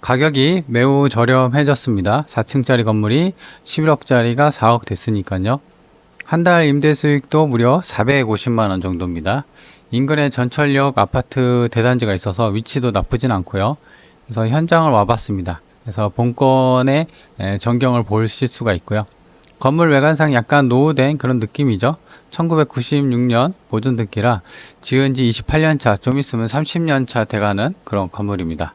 가격이 매우 저렴해졌습니다. 4층짜리 건물이 11억짜리가 4억 됐으니까요. 한 달 임대 수익도 무려 450만 원 정도입니다. 인근에 전철역 아파트 대단지가 있어서 위치도 나쁘진 않고요. 그래서 현장을 와봤습니다. 그래서 본건의 에, 전경을 보실 수가 있고요. 건물 외관상 약간 노후된 그런 느낌이죠. 1996년 보존 등기라 지은 지 28년 차, 좀 있으면 30년 차 돼가는 그런 건물입니다.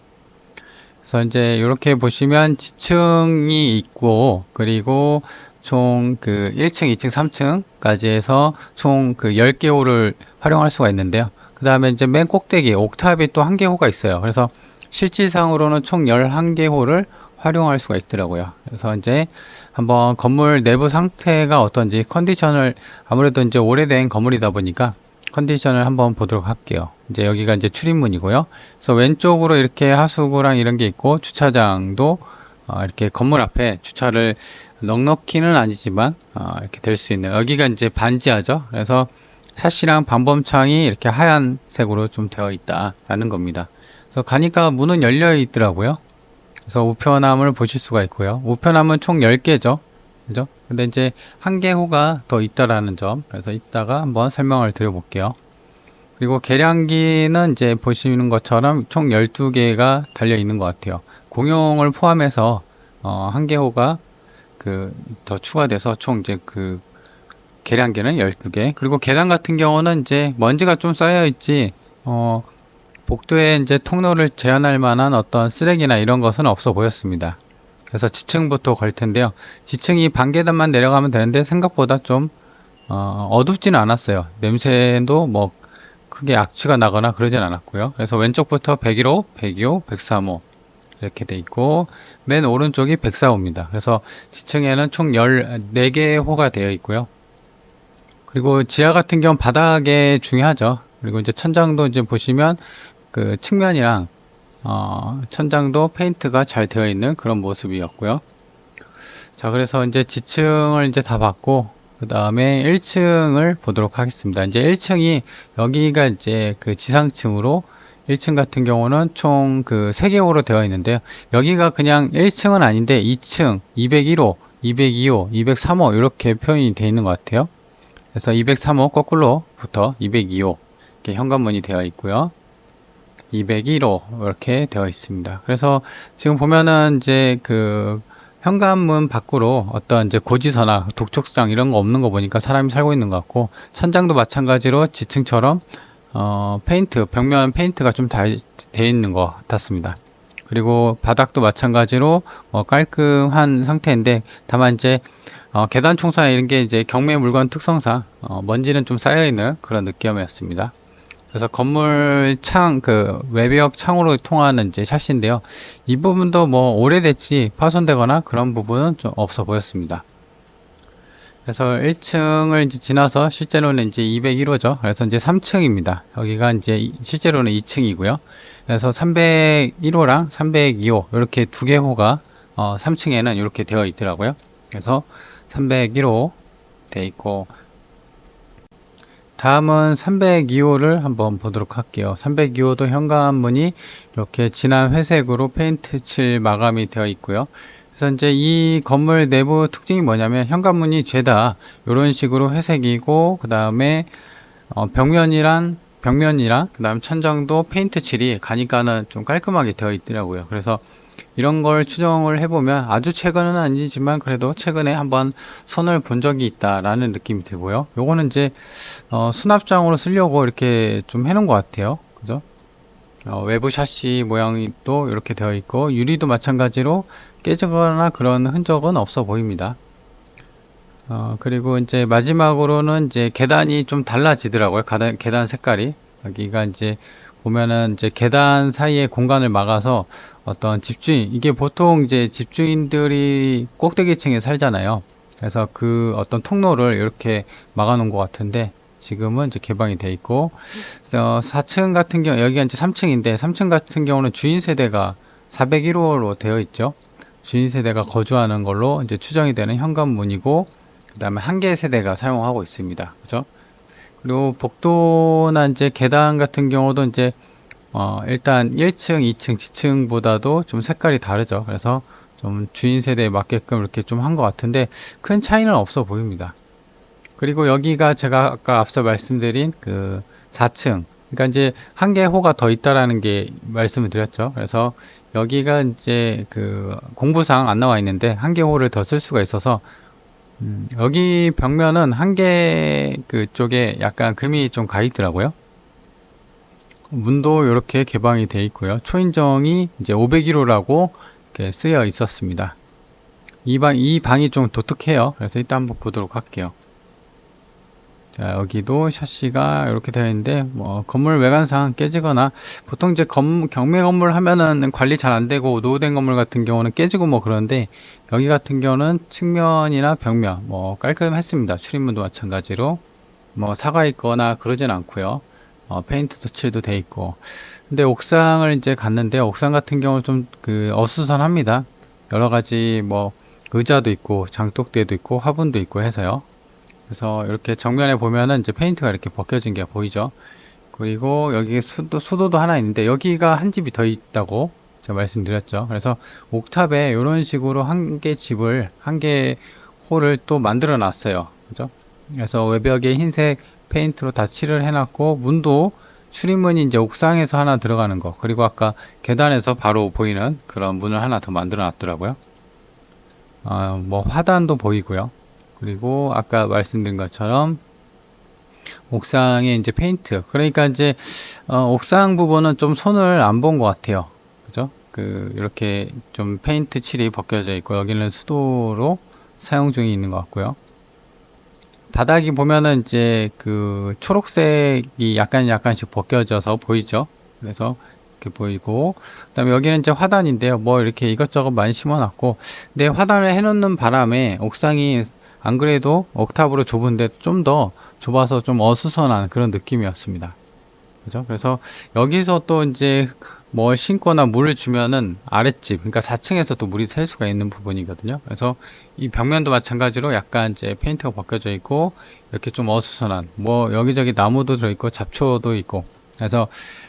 그래서 이제 이렇게 보시면 지층이 있고 그리고 총 그 1층, 2층, 3층까지 해서 총 그 10개 호를 활용할 수가 있는데요. 그 다음에 이제 맨 꼭대기 옥탑이 또 한 개 호가 있어요. 그래서 실질상으로는 총 11개 호를 활용할 수가 있더라고요. 그래서 이제 한번 건물 내부 상태가 어떤지 컨디션을 아무래도 이제 오래된 건물이다 보니까 컨디션을 한번 보도록 할게요. 이제 여기가 이제 출입문이고요. 그래서 왼쪽으로 이렇게 하수구랑 이런 게 있고 주차장도 어, 이렇게 건물 앞에 주차를 넉넉히는 아니지만 어, 이렇게 될 수 있는 여기가 이제 반지하죠. 그래서 샤시랑 방범창이 이렇게 하얀색으로 좀 되어 있다라는 겁니다. 그래서 가니까 문은 열려 있더라고요. 그래서 우편함을 보실 수가 있고요. 우편함은 총 10개죠. 그죠? 근데 이제 한 개 호가 더 있다라는 점. 그래서 이따가 한번 설명을 드려볼게요. 그리고 계량기는 이제 보시는 것처럼 총 12개가 달려 있는 것 같아요. 공용을 포함해서 어, 한 개 호가 그 더 추가돼서 총 이제 그 계량기는 12개. 그리고 계단 같은 경우는 이제 먼지가 좀 쌓여 있지 어 복도에 이제 통로를 제한할 만한 어떤 쓰레기나 이런 것은 없어 보였습니다. 그래서 지층부터 걸 텐데요. 지층이 반 계단만 내려가면 되는데 생각보다 좀 어, 어둡지는 않았어요. 냄새도 뭐 크게 악취가 나거나 그러진 않았고요. 그래서 왼쪽부터 101호, 102호, 103호 이렇게 돼 있고 맨 오른쪽이 104호입니다. 그래서 지층에는 총 14개 호가 되어 있고요. 그리고 지하 같은 경우 바닥에 중요하죠. 그리고 이제 천장도 이제 보시면 그 측면이랑 어, 천장도 페인트가 잘 되어 있는 그런 모습이었고요. 자, 그래서 이제 지층을 이제 다 봤고, 그 다음에 1층을 보도록 하겠습니다. 이제 1층이 여기가 이제 그 지상층으로 1층 같은 경우는 총 그 3개호로 되어 있는데요. 여기가 그냥 1층은 아닌데 2층, 201호, 202호, 203호 이렇게 표현이 되어 있는 것 같아요. 그래서 203호 거꾸로부터 202호 이렇게 현관문이 되어 있고요. 201호 이렇게 되어 있습니다. 그래서 지금 보면은 이제 그 현관문 밖으로 어떤 이제 고지서나 독촉장 이런 거 없는 거 보니까 사람이 살고 있는 것 같고 천장도 마찬가지로 지층처럼 어 페인트 벽면 페인트가 좀다돼 있는 것 같았습니다. 그리고 바닥도 마찬가지로 어 깔끔한 상태인데 다만 이제 어 계단 청소나 이런 게 이제 경매 물건 특성상 어 먼지는 좀 쌓여 있는 그런 느낌이었습니다. 그래서 건물 창, 그 외벽 창으로 통하는 이제 샷인데요. 이 부분도 뭐 오래됐지 파손되거나 그런 부분은 좀 없어 보였습니다. 그래서 1층을 이제 지나서 실제로는 이제 201호죠. 그래서 이제 3층입니다. 여기가 이제 실제로는 2층이고요. 그래서 301호랑 302호 이렇게 두 개 호가 어 3층에는 이렇게 되어 있더라고요. 그래서 301호 돼 있고 다음은 302호를 한번 보도록 할게요. 302호도 현관문이 이렇게 진한 회색으로 페인트 칠 마감이 되어 있고요. 그래서 이제 이 건물 내부 특징이 뭐냐면 현관문이 죄다 이런 식으로 회색이고 그 다음에 어, 벽면이란 벽면이랑 그 다음 천장도 페인트 칠이 가니까는 좀 깔끔하게 되어 있더라고요. 그래서 이런 걸 추정을 해보면 아주 최근은 아니지만 그래도 최근에 한번 손을 본 적이 있다라는 느낌이 들고요. 요거는 이제 어, 수납장으로 쓰려고 이렇게 좀 해놓은 것 같아요. 그죠? 어, 외부 샤시 모양이 또 이렇게 되어 있고 유리도 마찬가지로 깨지거나 그런 흔적은 없어 보입니다. 어, 그리고 이제 마지막으로는 이제 계단이 좀 달라지더라고요. 계단, 계단 색깔이. 여기가 이제 보면은 이제 계단 사이에 공간을 막아서 어떤 집주인, 이게 보통 이제 집주인들이 꼭대기층에 살잖아요. 그래서 그 어떤 통로를 이렇게 막아 놓은 것 같은데 지금은 이제 개방이 돼 있고, 어, 4층 같은 경우, 여기가 이제 3층인데, 3층 같은 경우는 주인 세대가 401호로 되어 있죠. 주인 세대가 거주하는 걸로 이제 추정이 되는 현관문이고, 그 다음에 한 개 세대가 사용하고 있습니다. 그죠? 그리고 복도나 이제 계단 같은 경우도 이제 어, 일단 1층, 2층, 지층보다도 좀 색깔이 다르죠. 그래서 좀 주인 세대에 맞게끔 이렇게 좀 한 것 같은데 큰 차이는 없어 보입니다. 그리고 여기가 제가 아까 앞서 말씀드린 그 4층. 그러니까 이제 한 개 호가 더 있다라는 게 말씀을 드렸죠. 그래서 여기가 이제 그 공부상 안 나와 있는데 한 개 호를 더 쓸 수가 있어서 음, 여기 벽면은 한 개 그쪽에 약간 금이 좀 가 있더라고요. 문도 이렇게 개방이 돼 있고요. 초인정이 이제 501호라고 이렇게 쓰여 있었습니다. 이 방, 이 방이 좀 독특해요. 그래서 이따 한번 보도록 할게요. 자, 여기도 샤시가 이렇게 되어 있는데, 뭐, 건물 외관상 깨지거나, 보통 이제 건, 경매 건물 하면은 관리 잘 안 되고, 노후된 건물 같은 경우는 깨지고 뭐 그런데, 여기 같은 경우는 측면이나 벽면, 뭐, 깔끔했습니다. 출입문도 마찬가지로. 뭐, 사가 있거나 그러진 않고요 어, 페인트 터치도 돼 있고. 근데 옥상을 이제 갔는데, 옥상 같은 경우는 좀그 어수선합니다. 여러 가지 뭐, 의자도 있고, 장독대도 있고, 화분도 있고 해서요. 그래서 이렇게 정면에 보면은 이제 페인트가 이렇게 벗겨진 게 보이죠. 그리고 여기 수도, 수도도 하나 있는데, 여기가 한 집이 더 있다고 제가 말씀드렸죠. 그래서 옥탑에 이런 식으로 한 개 집을, 한 개 홀을 또 만들어 놨어요. 그죠? 그래서 외벽에 흰색 페인트로 다 칠을 해놨고 문도 출입문이 이제 옥상에서 하나 들어가는 거 그리고 아까 계단에서 바로 보이는 그런 문을 하나 더 만들어 놨더라고요. 어, 뭐 화단도 보이고요. 그리고 아까 말씀드린 것처럼 옥상에 이제 페인트 그러니까 이제 어, 옥상 부분은 좀 손을 안 본 것 같아요. 그죠? 그 이렇게 좀 페인트 칠이 벗겨져 있고 여기는 수도로 사용 중에 있는 것 같고요. 바닥이 보면은 이제 그 초록색이 약간 약간씩 벗겨져서 보이죠. 그래서 이렇게 보이고 그다음에 여기는 이제 화단인데요. 뭐 이렇게 이것저것 많이 심어놨고 근데 화단을 해놓는 바람에 옥상이 안 그래도 옥탑으로 좁은데 좀 더 좁아서 좀 어수선한 그런 느낌이었습니다. 그죠? 그래서 여기서 또 이제 뭘 신거나 물을 주면은 아랫집, 그러니까 4층에서 또 물이 셀 수가 있는 부분이거든요. 그래서 이 벽면도 마찬가지로 약간 이제 페인트가 벗겨져 있고 이렇게 좀 어수선한 뭐 여기저기 나무도 들어있고 잡초도 있고 그래서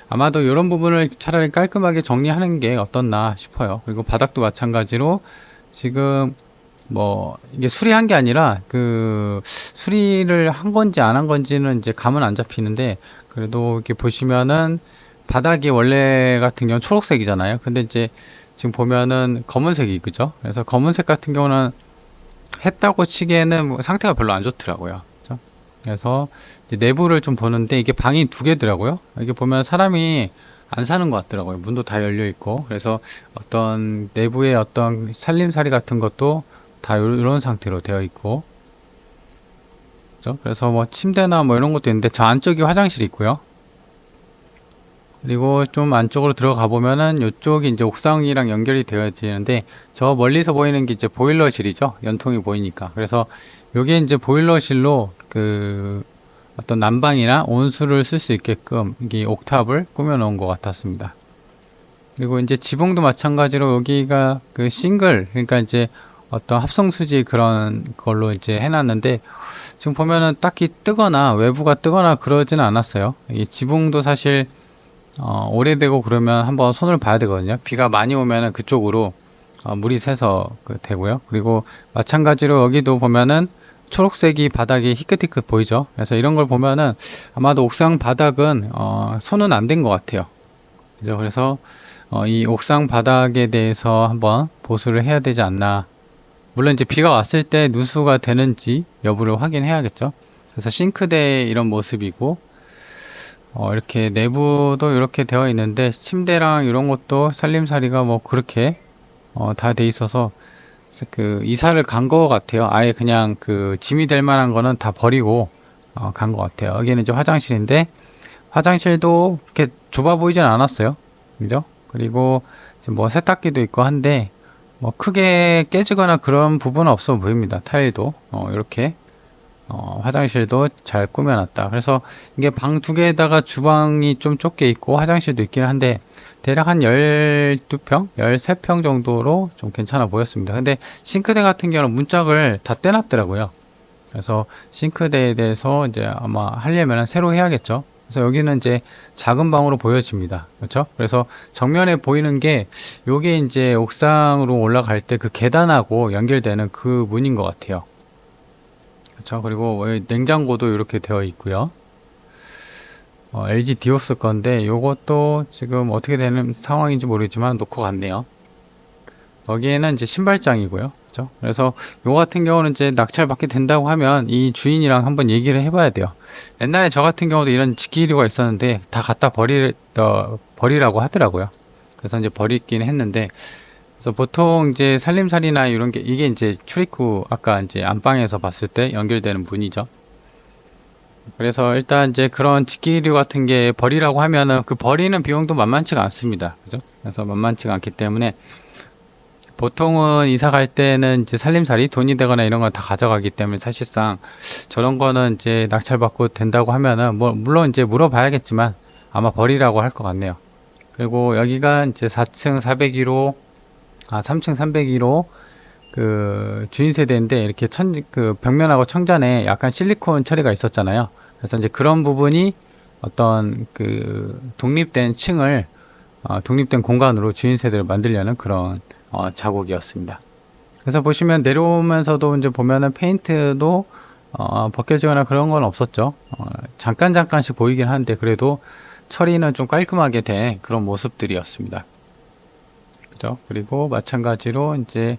아마도 이런 부분을 차라리 깔끔하게 정리하는 게 어떻나 싶어요. 그리고 바닥도 마찬가지로 지금 뭐 이게 수리한 게 아니라 그 수리를 한 건지 안 한 건지는 이제 감은 안 잡히는데 그래도 이렇게 보시면은 바닥이 원래 같은 경우는 초록색이잖아요. 근데 이제 지금 보면은 검은색이 그죠? 그래서 검은색 같은 경우는 했다고 치기에는 뭐 상태가 별로 안 좋더라고요. 그죠? 그래서 내부를 좀 보는데 이게 방이 두 개더라고요. 이게 보면 사람이 안 사는 것 같더라고요. 문도 다 열려 있고 그래서 어떤 내부의 어떤 살림살이 같은 것도 다 요- 이런 상태로 되어 있고? 그래서 뭐 침대나 뭐 이런 것도 있는데 저 안쪽이 화장실이 있고요. 그리고 좀 안쪽으로 들어가 보면은 이쪽이 이제 옥상이랑 연결이 되어 있는데 저 멀리서 보이는 게 이제 보일러실이죠. 연통이 보이니까. 그래서 요게 이제 보일러실로 그 어떤 난방이나 온수를 쓸 수 있게끔 이게 옥탑을 꾸며 놓은 것 같았습니다. 그리고 이제 지붕도 마찬가지로 여기가 그 싱글 그러니까 이제 어떤 합성수지 그런 걸로 이제 해놨는데 지금 보면은 딱히 뜨거나 외부가 뜨거나 그러지는 않았어요. 이 지붕도 사실 어, 오래되고 그러면 한번 손을 봐야 되거든요. 비가 많이 오면은 그쪽으로 어, 물이 새서 그 되고요. 그리고 마찬가지로 여기도 보면은 초록색이 바닥이 희끗희끗 보이죠. 그래서 이런 걸 보면은 아마도 옥상 바닥은 어, 손은 안 된 것 같아요. 그죠? 그래서 어, 이 옥상 바닥에 대해서 한번 보수를 해야 되지 않나. 물론 이제 비가 왔을 때 누수가 되는지 여부를 확인해야겠죠. 그래서 싱크대 이런 모습이고 어, 이렇게 내부도 이렇게 되어 있는데 침대랑 이런 것도 살림살이가 뭐 그렇게 어, 다 돼 있어서 그 이사를 간 거 같아요. 아예 그냥 그 짐이 될 만한 거는 다 버리고 어, 간것 같아요. 여기는 이제 화장실인데 화장실도 이렇게 좁아 보이진 않았어요. 그죠? 그리고 뭐 세탁기도 있고 한데 뭐 크게 깨지거나 그런 부분은 없어 보입니다. 타일도 어, 이렇게 어, 화장실도 잘 꾸며놨다. 그래서 이게 방 두 개에다가 주방이 좀 좁게 있고 화장실도 있긴 한데 대략 한 12평, 13평 정도로 좀 괜찮아 보였습니다. 근데 싱크대 같은 경우는 문짝을 다 떼놨더라고요. 그래서 싱크대에 대해서 이제 아마 하려면 새로 해야겠죠. 그래서 여기는 이제 작은 방으로 보여집니다. 그렇죠? 그래서 정면에 보이는 게 요게 이제 옥상으로 올라갈 때 그 계단하고 연결되는 그 문인 것 같아요. 그렇죠? 그리고 냉장고도 이렇게 되어 있고요. 어, LG 디오스 건데 요것도 지금 어떻게 되는 상황인지 모르겠지만 놓고 갔네요. 여기에는 이제 신발장이고요. 그죠? 그래서 요 같은 경우는 이제 낙찰 받게 된다고 하면 이 주인이랑 한번 얘기를 해봐야 돼요. 옛날에 저 같은 경우도 이런 지키류가 있었는데 다 갖다 버리, 어, 버리라고 하더라고요. 그래서 이제 버리긴 했는데 그래서 보통 이제 살림살이나 이런 게 이게 이제 출입구 아까 이제 안방에서 봤을 때 연결되는 문이죠. 그래서 일단 이제 그런 직기류 같은 게 버리라고 하면은 그 버리는 비용도 만만치가 않습니다. 그죠? 그래서 만만치가 않기 때문에 보통은 이사 갈 때는 이제 살림살이 돈이 되거나 이런 거다 가져가기 때문에 사실상 저런 거는 이제 낙찰받고 된다고 하면은 뭐 물론 이제 물어봐야겠지만 아마 버리라고 할 것 같네요. 그리고 여기가 이제 4층 401호 아 3층 301호 그 주인 세대인데 이렇게 천 그 벽면하고 청잔에 약간 실리콘 처리가 있었잖아요. 그래서 이제 그런 부분이 어떤 그 독립된 층을 어, 독립된 공간으로 주인 세대를 만들려는 그런 어, 자국이었습니다. 그래서 보시면 내려오면서도 이제 보면은 페인트도 어, 벗겨지거나 그런 건 없었죠. 어, 잠깐 잠깐씩 보이긴 하는데 그래도 처리는 좀 깔끔하게 된 그런 모습들이었습니다. 그죠? 그리고 마찬가지로 이제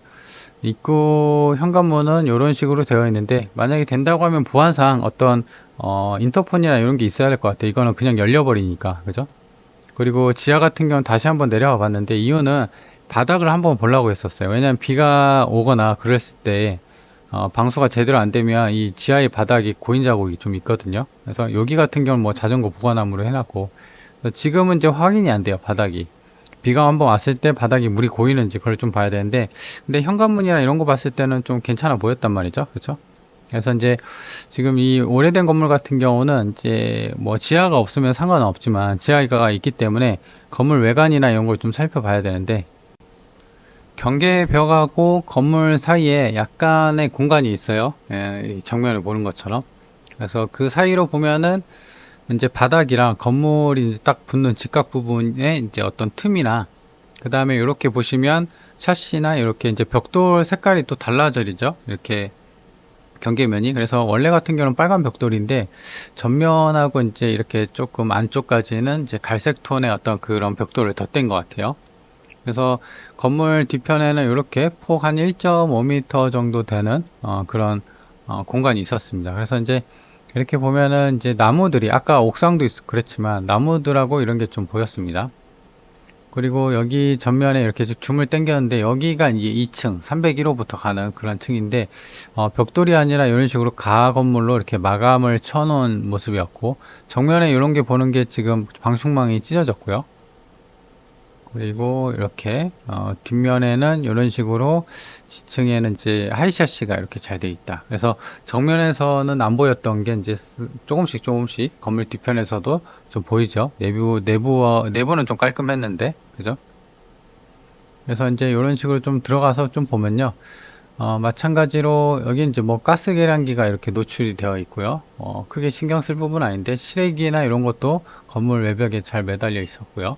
입구 현관문은 이런 식으로 되어 있는데 만약에 된다고 하면 보안상 어떤 어, 인터폰이나 이런 게 있어야 될 것 같아요. 이거는 그냥 열려버리니까 그죠? 그리고 지하 같은 경우는 다시 한번 내려와 봤는데 이유는 바닥을 한번 보려고 했었어요. 왜냐하면 비가 오거나 그랬을 때 어, 방수가 제대로 안 되면 이 지하의 바닥이 고인 자국이 좀 있거든요. 그래서 여기 같은 경우는 뭐 자전거 보관함으로 해놨고 지금은 이제 확인이 안 돼요 바닥이. 비가 한번 왔을 때 바닥이 물이 고이는지 그걸 좀 봐야 되는데 근데 현관문이나 이런 거 봤을 때는 좀 괜찮아 보였단 말이죠. 그렇죠? 그래서 이제 지금 이 오래된 건물 같은 경우는 이제 뭐 지하가 없으면 상관은 없지만 지하가 있기 때문에 건물 외관이나 이런 걸 좀 살펴봐야 되는데 경계벽하고 건물 사이에 약간의 공간이 있어요. 예, 정면을 보는 것처럼. 그래서 그 사이로 보면은 이제 바닥이랑 건물이 이제 딱 붙는 직각 부분에 이제 어떤 틈이나 그 다음에 이렇게 보시면 샤시나 이렇게 이제 벽돌 색깔이 또 달라져리죠. 이렇게 경계면이 그래서 원래 같은 경우는 빨간 벽돌인데 전면하고 이제 이렇게 조금 안쪽까지는 이제 갈색 톤의 어떤 그런 벽돌을 덧댄 것 같아요. 그래서 건물 뒤편에는 이렇게 폭 한 1.5m 정도 되는 어, 그런 어, 공간이 있었습니다. 그래서 이제 이렇게 보면은 이제 나무들이 아까 옥상도 있, 그랬지만 나무들하고 이런 게 좀 보였습니다. 그리고 여기 전면에 이렇게 줌을 당겼는데 여기가 이제 2층 301호부터 가는 그런 층인데 어, 벽돌이 아니라 이런 식으로 가 건물로 이렇게 마감을 쳐놓은 모습이었고 정면에 이런 게 보는 게 지금 방충망이 찢어졌고요. 그리고 이렇게 어, 뒷면에는 이런 식으로 지층에는 이제 하이샤시가 이렇게 잘 돼 있다. 그래서 정면에서는 안 보였던 게 이제 조금씩 조금씩 건물 뒤편에서도 좀 보이죠. 내부 내부 어, 내부는 좀 깔끔했는데 그죠? 그래서 이제 이런 식으로 좀 들어가서 좀 보면요. 어, 마찬가지로 여기 이제 뭐 가스 계량기가 이렇게 노출이 되어 있고요. 어, 크게 신경 쓸 부분 아닌데 실외기나 이런 것도 건물 외벽에 잘 매달려 있었고요.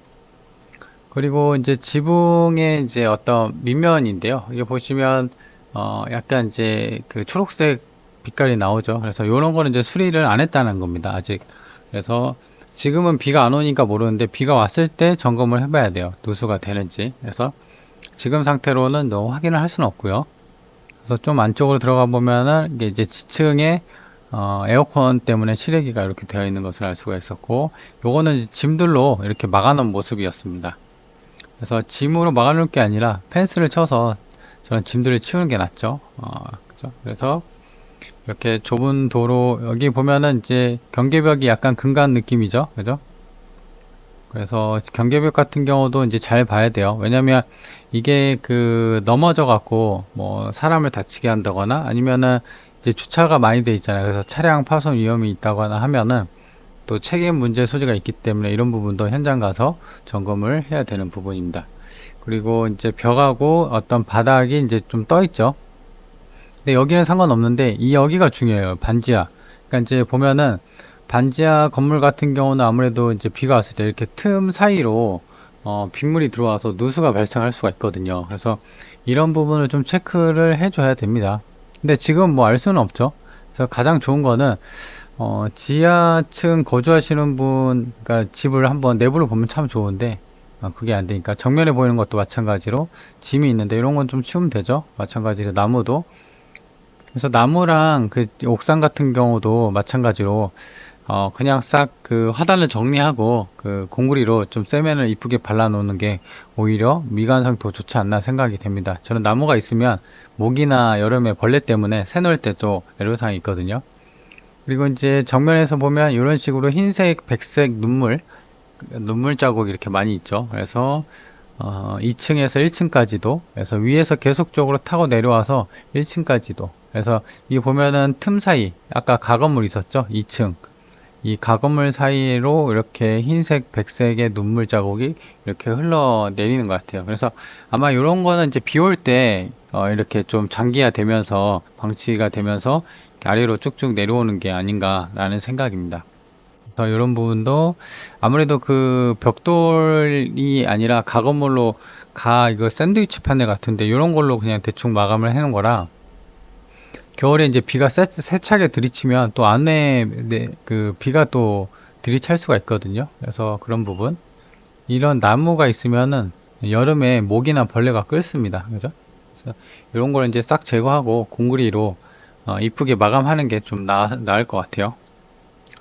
그리고 이제 지붕의 이제 어떤 밑면인데요. 이게 보시면 어 약간 이제 그 초록색 빛깔이 나오죠. 그래서 이런 거는 이제 수리를 안 했다는 겁니다. 아직. 그래서 지금은 비가 안 오니까 모르는데 비가 왔을 때 점검을 해봐야 돼요. 누수가 되는지. 그래서 지금 상태로는 너 확인을 할 수는 없고요. 그래서 좀 안쪽으로 들어가 보면은 이게 이제 지층에 어, 에어컨 때문에 실외기가 이렇게 되어 있는 것을 알 수가 있었고, 요거는 짐들로 이렇게 막아놓은 모습이었습니다. 그래서 짐으로 막아놓을 게 아니라 펜스를 쳐서 저런 짐들을 치우는 게 낫죠. 어? 그래서 이렇게 좁은 도로 여기 보면은 이제 경계벽이 약간 근간 느낌이죠. 그죠? 그래서 경계벽 같은 경우도 이제 잘 봐야 돼요. 왜냐면 이게 그 넘어져 갖고 뭐 사람을 다치게 한다거나 아니면은 이제 주차가 많이 돼 있잖아요. 그래서 차량 파손 위험이 있다거나 하면은 또 책임 문제 소지가 있기 때문에 이런 부분도 현장 가서 점검을 해야 되는 부분입니다. 그리고 이제 벽하고 어떤 바닥이 이제 좀 떠 있죠. 근데 여기는 상관없는데 이 여기가 중요해요. 반지하. 그러니까 이제 보면은 반지하 건물 같은 경우는 아무래도 이제 비가 왔을 때 이렇게 틈 사이로 어, 빗물이 들어와서 누수가 발생할 수가 있거든요. 그래서 이런 부분을 좀 체크를 해줘야 됩니다. 근데 지금 뭐 알 수는 없죠. 그래서 가장 좋은 거는 어, 지하층 거주하시는 분, 그러니까 집을 한번 내부를 보면 참 좋은데 어, 그게 안 되니까 정면에 보이는 것도 마찬가지로 짐이 있는데 이런 건 좀 치우면 되죠. 마찬가지로 나무도 그래서 나무랑 그 옥상 같은 경우도 마찬가지로 어 그냥 싹 그 화단을 정리하고 그 공구리로 좀 세면을 이쁘게 발라 놓는 게 오히려 미관상 더 좋지 않나 생각이 됩니다. 저는 나무가 있으면 모기나 여름에 벌레 때문에 새놓을 때 또 애로사항이 있거든요. 그리고 이제 정면에서 보면 이런 식으로 흰색, 백색 눈물 눈물 자국이 이렇게 많이 있죠. 그래서 어, 2층에서 1층까지도 그래서 위에서 계속적으로 타고 내려와서 1층까지도 그래서 이 보면은 틈 사이 아까 가건물 있었죠? 2층. 이 가건물 사이로 이렇게 흰색 백색의 눈물 자국이 이렇게 흘러내리는 것 같아요. 그래서 아마 이런 거는 이제 비 올때 어, 이렇게 좀 장기화 되면서 방치가 되면서 아래로 쭉쭉 내려오는 게 아닌가라는 생각입니다. 그래서 이런 부분도 아무래도 그 벽돌이 아니라 가건물로 가 이거 샌드위치 판넬 같은데 이런 걸로 그냥 대충 마감을 해 놓은 거라 겨울에 이제 비가 세, 세차게 들이치면 또 안에 네, 그 비가 또 들이찰 수가 있거든요. 그래서 그런 부분 이런 나무가 있으면은 여름에 모기나 벌레가 끓습니다. 그죠? 그래서 이런 걸 이제 싹 제거하고 공구리로 어, 이쁘게 마감하는 게 좀 나을 것 같아요.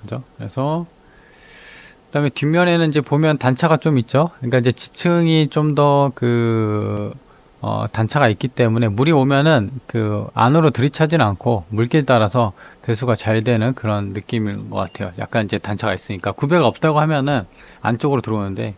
그죠? 그래서 그다음에 뒷면에는 이제 보면 단차가 좀 있죠. 그러니까 이제 지층이 좀 더그 어, 단차가 있기 때문에 물이 오면은 그 안으로 들이차지는 않고 물길 따라서 배수가 잘 되는 그런 느낌인 것 같아요. 약간 이제 단차가 있으니까 구배가 없다고 하면은 안쪽으로 들어오는데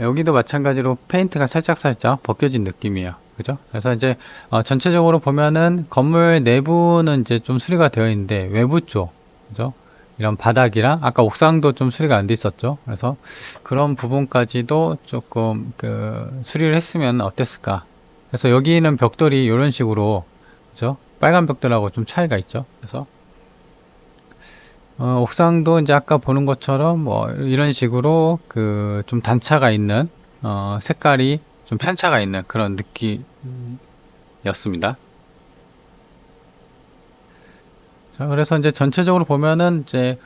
여기도 마찬가지로 페인트가 살짝 살짝 벗겨진 느낌이에요. 그죠? 그래서 이제 어, 전체적으로 보면은 건물 내부는 이제 좀 수리가 되어 있는데 외부 쪽 그죠? 이런 바닥이랑 아까 옥상도 좀 수리가 안 돼 있었죠. 그래서 그런 부분까지도 조금 그 수리를 했으면 어땠을까. 그래서 여기는 벽돌이 이런 식으로 그죠? 빨간 벽돌하고 좀 차이가 있죠. 그래서 어, 옥상도 이제 아까 보는 것처럼 뭐 이런 식으로 그 좀 단차가 있는 어, 색깔이 좀 편차가 있는 그런 느낌이었습니다. 자, 그래서 이제 전체적으로 보면은 이제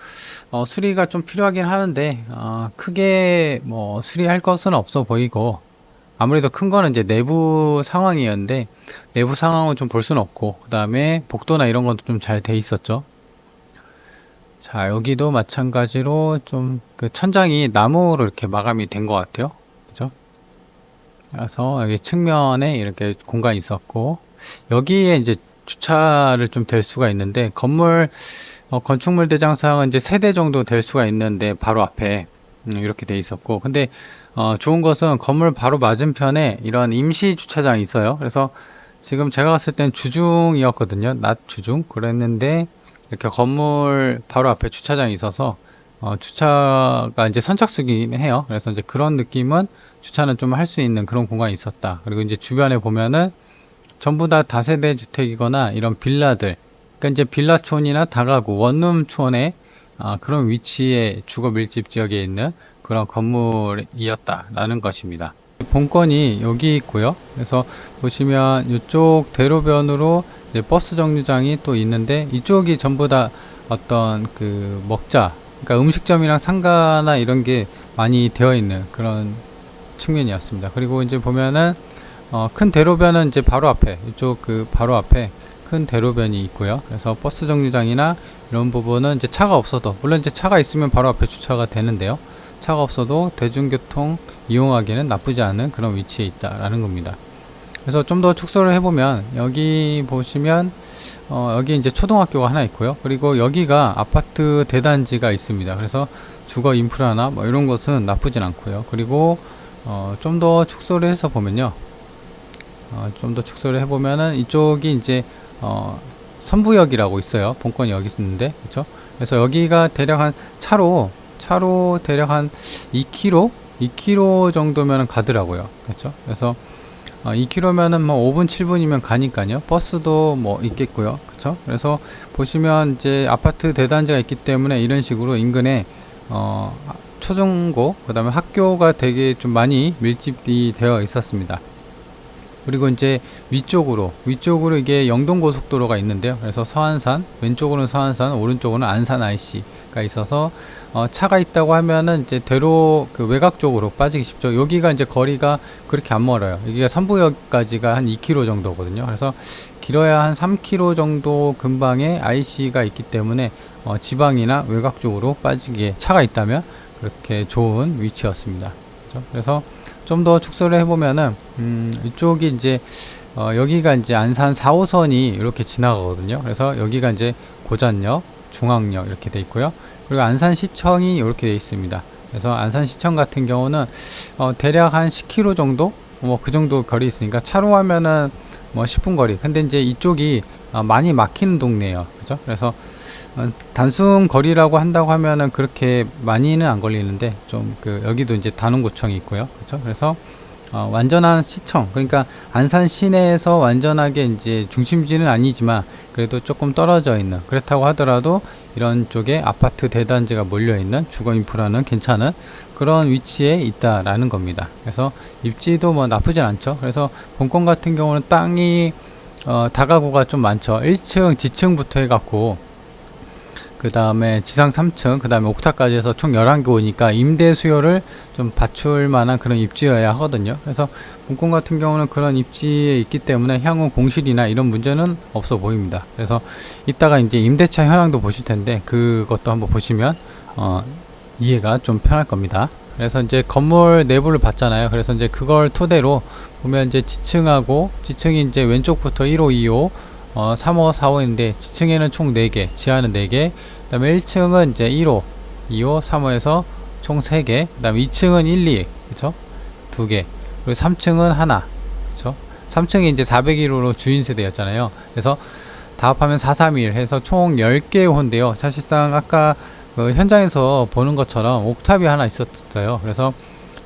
어, 수리가 좀 필요하긴 하는데 어, 크게 뭐 수리할 것은 없어 보이고 아무래도 큰 거는 이제 내부 상황이었는데 내부 상황은 좀 볼 수는 없고 그 다음에 복도나 이런 것도 좀 잘 돼 있었죠. 자 여기도 마찬가지로 좀 그 천장이 나무로 이렇게 마감이 된 것 같아요. 그죠? 그래서 여기 측면에 이렇게 공간이 있었고 여기에 이제 주차를 좀 될 수가 있는데 건물 어, 건축물 대장상은 이제 세 대 정도 될 수가 있는데 바로 앞에 음, 이렇게 돼 있었고 근데 어, 좋은 것은 건물 바로 맞은편에 이런 임시 주차장이 있어요. 그래서 지금 제가 갔을 땐 주중이었거든요. 낮 주중 그랬는데 이렇게 건물 바로 앞에 주차장이 있어서 어, 주차가 이제 선착순이긴 해요. 그래서 이제 그런 느낌은 주차는 좀 할 수 있는 그런 공간이 있었다. 그리고 이제 주변에 보면은 전부 다 다세대 주택이거나 이런 빌라들, 그러니까 이제 빌라촌이나 다가구, 원룸촌의 아, 그런 위치의 주거 밀집 지역에 있는 그런 건물이었다라는 것입니다. 본건이 여기 있고요. 그래서 보시면 이쪽 대로변으로 버스 정류장이 또 있는데 이쪽이 전부 다 어떤 그 먹자, 그러니까 음식점이랑 상가나 이런 게 많이 되어 있는 그런 측면이었습니다. 그리고 이제 보면은 어, 큰 대로변은 이제 바로 앞에 이쪽 그 바로 앞에 큰 대로변이 있고요. 그래서 버스 정류장이나 이런 부분은 이제 차가 없어도 물론 이제 차가 있으면 바로 앞에 주차가 되는데요. 차가 없어도 대중교통 이용하기는 나쁘지 않은 그런 위치에 있다라는 겁니다. 그래서 좀 더 축소를 해보면 여기 보시면 어, 여기 이제 초등학교가 하나 있고요. 그리고 여기가 아파트 대단지가 있습니다. 그래서 주거 인프라나 뭐 이런 것은 나쁘진 않고요. 그리고 어, 좀 더 축소를 해서 보면요. 어, 좀 더 축소를 해보면은 이쪽이 이제 어, 선부역이라고 있어요. 본권이 여기 있는데, 그렇죠? 그래서 여기가 대략 한 차로 차로 대략 한 2km, 2km 정도면 가더라고요. 그렇죠? 그래서 어, 2km면은 뭐 5분 7분이면 가니까요. 버스도 뭐 있겠고요. 그렇죠? 그래서 보시면 이제 아파트 대단지가 있기 때문에 이런 식으로 인근에 어, 초중고 그다음에 학교가 되게 좀 많이 밀집이 되어 있었습니다. 그리고 이제 위쪽으로 위쪽으로 이게 영동 고속도로가 있는데요. 그래서 서안산 왼쪽으로는 서안산 오른쪽으로는 안산 IC가 있어서 어, 차가 있다고 하면은 이제 대로 그 외곽 쪽으로 빠지기 쉽죠. 여기가 이제 거리가 그렇게 안 멀어요. 여기가 선부역까지가 한 2km 정도거든요. 그래서 길어야 한 3km 정도 근방에 IC가 있기 때문에 어, 지방이나 외곽 쪽으로 빠지기에 차가 있다면 그렇게 좋은 위치였습니다. 그렇죠? 그래서 좀 더 축소를 해보면은 음, 이쪽이 이제 어, 여기가 이제 안산 4호선이 이렇게 지나가거든요. 그래서 여기가 이제 고잔역, 중앙역 이렇게 돼 있고요. 그리고 안산시청이 이렇게 돼 있습니다. 그래서 안산시청 같은 경우는 어, 대략 한 10km 정도, 뭐 그 정도 거리 있으니까 차로 하면은 뭐 10분 거리. 근데 이제 이쪽이 어, 많이 막히는 동네예요. 그죠? 그래서 어, 단순 거리라고 한다고 하면은 그렇게 많이는 안 걸리는데 좀 그 여기도 이제 단원구청이 있고요. 그죠? 그래서 어, 완전한 시청 그러니까 안산 시내에서 완전하게 이제 중심지는 아니지만 그래도 조금 떨어져 있는 그렇다고 하더라도 이런 쪽에 아파트 대단지가 몰려 있는 주거 인프라는 괜찮은 그런 위치에 있다라는 겁니다. 그래서 입지도 뭐 나쁘진 않죠. 그래서 본권 같은 경우는 땅이 어, 다가구가 좀 많죠. 1층 지층부터 해갖고 그 다음에 지상 3층, 그 다음에 옥탑까지 해서 총 11개 오니까 임대 수요를 좀 받출 만한 그런 입지여야 하거든요. 그래서 본권 같은 경우는 그런 입지에 있기 때문에 향후 공실이나 이런 문제는 없어 보입니다. 그래서 이따가 이제 임대차 현황도 보실 텐데 그것도 한번 보시면 어, 이해가 좀 편할 겁니다. 그래서 이제 건물 내부를 봤잖아요. 그래서 이제 그걸 토대로 보면 이제 지층하고 지층이 이제 왼쪽부터 1호, 2호, 어, 3호, 4호인데 지층에는 총 4개, 지하는 4개, 그 다음에 1층은 이제 1호, 2호, 3호에서 총 3개, 그 다음에 2층은 1, 2, 그쵸? 2개, 그리고 3층은 하나, 그쵸? 3층이 이제 401호로 주인 세대였잖아요. 그래서 다 합하면 431 해서 총 10개 호인데요. 사실상 아까 그 현장에서 보는 것처럼 옥탑이 하나 있었어요. 그래서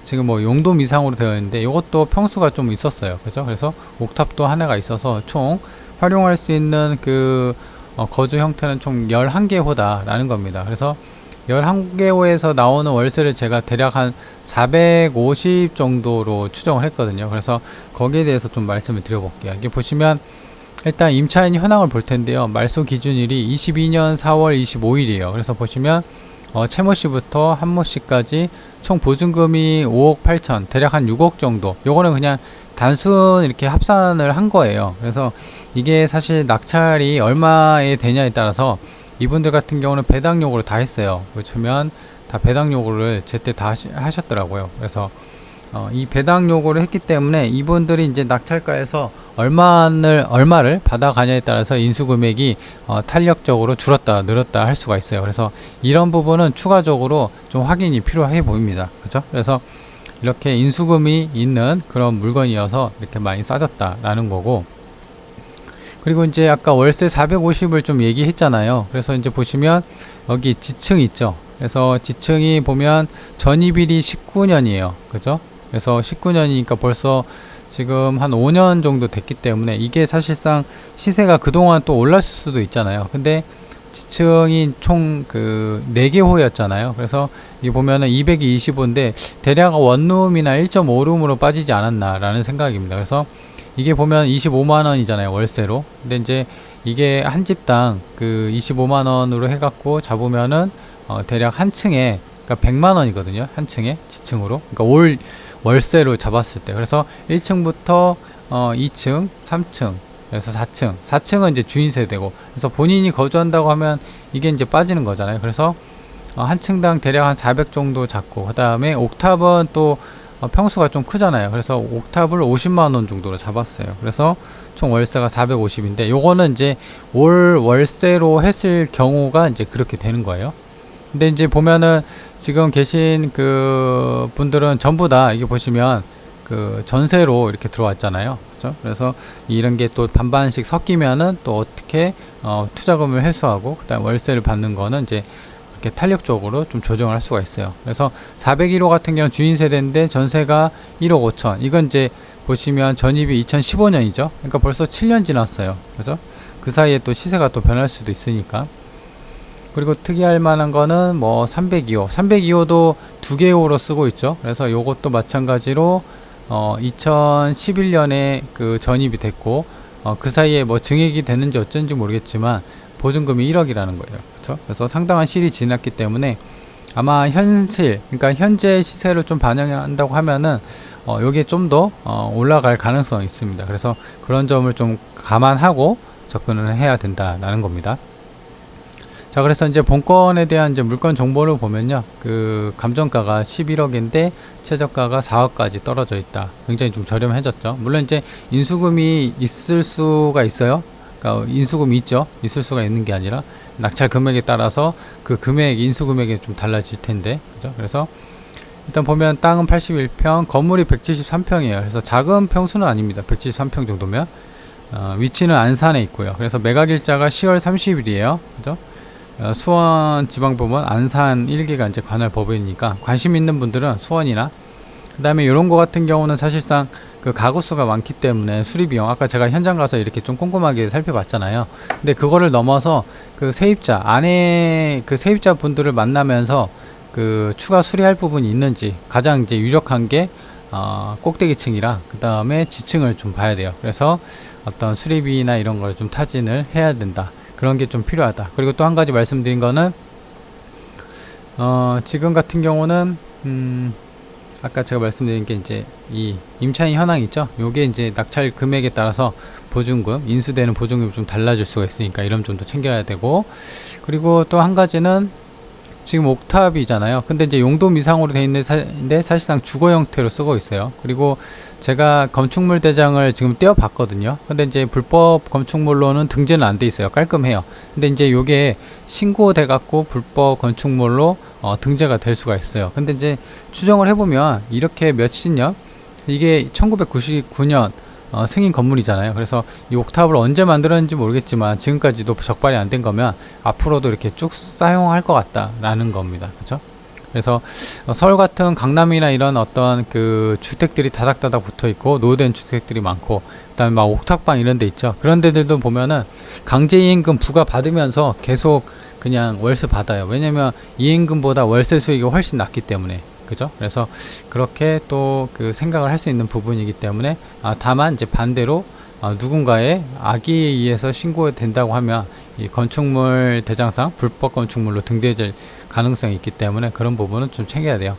지금 뭐 용도 이상으로 되어 있는데 이것도 평수가 좀 있었어요. 그죠? 그래서 옥탑도 하나가 있어서 총 활용할 수 있는 그 어, 거주 형태는 총 11개 호다라는 겁니다. 그래서 11개 호에서 나오는 월세를 제가 대략 한 450 정도로 추정을 했거든요. 그래서 거기에 대해서 좀 말씀을 드려볼게요. 이게 보시면 일단 임차인 현황을 볼 텐데요. 말소 기준일이 22년 4월 25일이에요. 그래서 보시면 어, 채모 씨부터 한모 씨까지 총 보증금이 5억 8천, 대략 한 6억 정도. 요거는 그냥 단순 이렇게 합산을 한 거예요. 그래서 이게 사실 낙찰이 얼마에 되냐에 따라서 이분들 같은 경우는 배당 요구를 다 했어요. 그렇다면 다 배당 요구를 제때 다 하셨더라고요. 그래서 어, 이 배당 요구를 했기 때문에 이분들이 이제 낙찰가에서 얼마를 얼마를 받아가냐에 따라서 인수 금액이 어, 탄력적으로 줄었다 늘었다 할 수가 있어요. 그래서 이런 부분은 추가적으로 좀 확인이 필요해 보입니다. 그렇죠? 그래서 이렇게 인수금이 있는 그런 물건이어서 이렇게 많이 싸졌다라는 거고 그리고 이제 아까 월세 450을 좀 얘기했잖아요. 그래서 이제 보시면 여기 지층 있죠. 그래서 지층이 보면 전입일이 19년이에요. 그죠? 그래서 19년이니까 벌써 지금 한 5년 정도 됐기 때문에 이게 사실상 시세가 그동안 또 올랐을 수도 있잖아요. 근데 지층이 총 그 4개 호였잖아요. 그래서 이 보면은 225인데 대략 원룸이나 1.5룸으로 빠지지 않았나라는 생각입니다. 그래서 이게 보면 25만 원이잖아요. 월세로. 근데 이제 이게 한 집당 그 25만 원으로 해 갖고 잡으면은 어 대략 한 층에 그러니까 100만 원이거든요. 한 층에 지층으로. 그러니까 올 월세로 잡았을 때. 그래서 1층부터 어 2층, 3층, 그래서 4층. 4층은 이제 주인 세대고. 그래서 본인이 거주한다고 하면 이게 이제 빠지는 거잖아요. 그래서 어, 한 층당 대략 한 400 정도 잡고 그 다음에 옥탑은 또 어, 평수가 좀 크잖아요. 그래서 옥탑을 50만 원 정도로 잡았어요. 그래서 총 월세가 450인데 요거는 이제 올 월세로 했을 경우가 이제 그렇게 되는 거예요. 근데 이제 보면은 지금 계신 그 분들은 전부 다 이게 보시면 그 전세로 이렇게 들어왔잖아요. 그렇죠? 그래서 이런 게 또 반반씩 섞이면은 또 어떻게 어, 투자금을 회수하고 그다음 월세를 받는 거는 이제 이렇게 탄력적으로 좀 조정을 할 수가 있어요. 그래서 401호 같은 경우는 주인 세대인데 전세가 1억 5천. 이건 이제 보시면 전입이 2015년이죠. 그러니까 벌써 7년 지났어요. 그죠? 그 사이에 또 시세가 또 변할 수도 있으니까. 그리고 특이할 만한 거는 뭐 302호. 302호도 두 개의 호로 쓰고 있죠. 그래서 요것도 마찬가지로 어 2011년에 그 전입이 됐고 어 그 사이에 뭐 증액이 됐는지 어쩐지 모르겠지만 보증금이 1억이라는 거예요. 그렇죠? 그래서 상당한 실이 지났기 때문에 아마 현실, 그러니까 현재 시세를 좀 반영한다고 하면은 어, 요게 좀 더 어, 올라갈 가능성이 있습니다. 그래서 그런 점을 좀 감안하고 접근을 해야 된다라는 겁니다. 자, 그래서 이제 본건에 대한 이제 물건 정보를 보면요. 그 감정가가 11억인데 최저가가 4억까지 떨어져 있다. 굉장히 좀 저렴해졌죠. 물론 이제 인수금이 있을 수가 있어요. 그러니까 인수금이 있죠. 있을 수가 있는 게 아니라 낙찰 금액에 따라서 그 금액 인수 금액이 좀 달라질 텐데. 그죠? 그래서 일단 보면 땅은 81평, 건물이 173평이에요. 그래서 작은 평수는 아닙니다. 173평 정도면. 어, 위치는 안산에 있고요. 그래서 매각일자가 10월 30일이에요. 그죠? 어, 수원 지방법원 안산 1기가 이제 관할 법원이니까 관심 있는 분들은 수원이나 그 다음에 이런 거 같은 경우는 사실상 그 가구 수가 많기 때문에 수리 비용 아까 제가 현장 가서 이렇게 좀 꼼꼼하게 살펴봤잖아요. 근데 그거를 넘어서 그 세입자 안에 그 세입자 분들을 만나면서 그 추가 수리할 부분이 있는지 가장 이제 유력한 게 어, 꼭대기층이랑 그 다음에 지층을 좀 봐야 돼요. 그래서 어떤 수리비나 이런 걸 좀 타진을 해야 된다. 그런 게 좀 필요하다. 그리고 또 한 가지 말씀드린 거는 어, 지금 같은 경우는 음, 아까 제가 말씀드린 게 이제 이 임차인 현황 있죠? 요게 이제 낙찰 금액에 따라서 보증금, 인수되는 보증금이 좀 달라질 수가 있으니까 이런 점도 챙겨야 되고 그리고 또 한 가지는 지금 옥탑이잖아요. 근데 이제 용도 미상으로 돼 있는데 사실상 주거 형태로 쓰고 있어요. 그리고 제가 건축물 대장을 지금 떼어 봤거든요. 근데 이제 불법 건축물로는 등재는 안 돼 있어요. 깔끔해요. 근데 이제 요게 신고돼 갖고 불법 건축물로 어, 등재가 될 수가 있어요. 근데 이제 추정을 해보면 이렇게 몇십 년 이게 1999년 어, 승인 건물이잖아요. 그래서 이 옥탑을 언제 만들었는지 모르겠지만 지금까지도 적발이 안 된 거면 앞으로도 이렇게 쭉 사용할 것 같다라는 겁니다. 그렇죠? 그래서 어, 서울 같은 강남이나 이런 어떤 그 주택들이 다닥다닥 붙어 있고 노후된 주택들이 많고 그다음에 막 옥탑방 이런 데 있죠. 그런 데들도 보면은 강제이행금 부과 받으면서 계속 그냥 월세 받아요. 왜냐면 이행금보다 월세 수익이 훨씬 낮기 때문에. 그죠? 그래서 그렇게 또 그 생각을 할 수 있는 부분이기 때문에 아, 다만 이제 반대로 아, 누군가의 악의에 의해서 신고된다고 하면 이 건축물 대장상 불법 건축물로 등재될 가능성이 있기 때문에 그런 부분은 좀 챙겨야 돼요.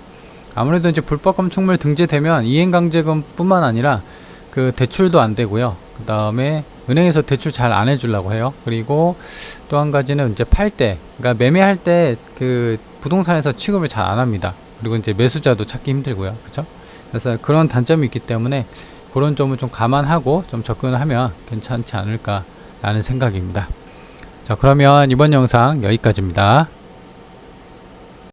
아무래도 이제 불법 건축물 등재되면 이행강제금뿐만 아니라 그 대출도 안 되고요. 그 다음에 은행에서 대출 잘 안 해주려고 해요. 그리고 또 한 가지는 이제 팔 때, 그러니까 매매할 때 그 부동산에서 취급을 잘 안 합니다. 그리고 이제 매수자도 찾기 힘들고요. 그렇죠? 그래서 그런 단점이 있기 때문에 그런 점을 좀 감안하고 좀 접근을 하면 괜찮지 않을까라는 생각입니다. 자, 그러면 이번 영상 여기까지입니다.